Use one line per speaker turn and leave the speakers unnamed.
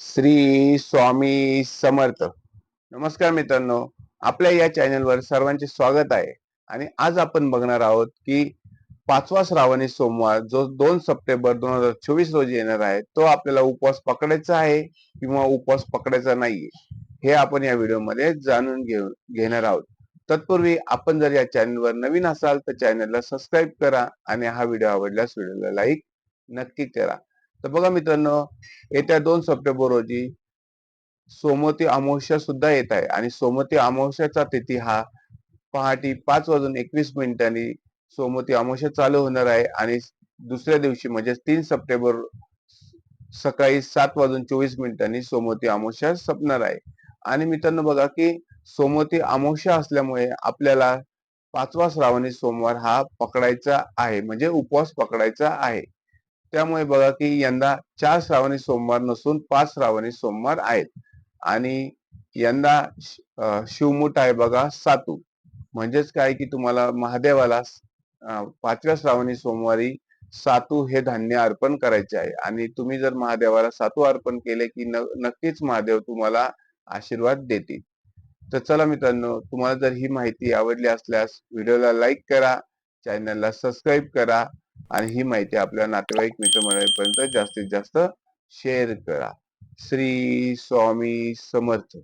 श्री स्वामी समर्थ. नमस्कार मित्रांनो आपल्या या चॅनलवर सर्वांचे स्वागत आहे. आणि आज आपण बघणार आहोत की पाचवा श्रावणी सोमवार जो दोन सप्टेंबर दोन हजार चोवीस रोजी येणार आहे तो आपल्याला उपवास पकडायचा आहे किंवा उपवास पकडायचा नाहीये हे आपण या व्हिडिओमध्ये जाणून घेऊ घेणार आहोत. तत्पूर्वी आपण जर या चॅनलवर नवीन असाल तर चॅनलला सबस्क्राईब करा आणि हा व्हिडिओ आवडल्यास व्हिडिओला लाईक नक्की करा. तर बघा मित्रांनो येत्या दोन सप्टेंबर रोजी सोमवती अमावस्या सुद्धा येत आहे. आणि सोमवती अमावस्याचा तिथी हा पहाटे पाच वाजून एकवीस मिनिटांनी सोमवती अमावस्या चालू होणार आहे. आणि दुसऱ्या दिवशी म्हणजे तीन सप्टेंबर सकाळी सात वाजून चोवीस मिनिटांनी सोमवती अमावस्या संपणार आहे. आणि मित्रांनो बघा की सोमवती अमावस्या असल्यामुळे आपल्याला पाचवा श्रावणी सोमवार हा पकडायचा आहे. म्हणजे उपवास पकडायचा आहे. त्यामुळे बघा की यंदा चार श्रावणी सोमवार नसून पाच श्रावणी सोमवार आहेत. आणि यंदा शिवमुठ आहे बघा सातू. म्हणजेच काय की तुम्हाला महादेवाला पाचव्या श्रावणी सोमवारी सातू हे धान्य अर्पण करायचे आहे. आणि तुम्ही जर महादेवाला सातू अर्पण केले की नक्कीच महादेव तुम्हाला आशीर्वाद देतील. तर चला मित्रांनो तुम्हाला जर ही माहिती आवडली असल्यास व्हिडिओला लाईक करा चॅनलला सबस्क्राईब करा. आणि ही माहिती आपल्या नातेवाईक मित्रमंडळीपर्यंत जास्तीत जास्त शेअर करा. श्री स्वामी समर्थ.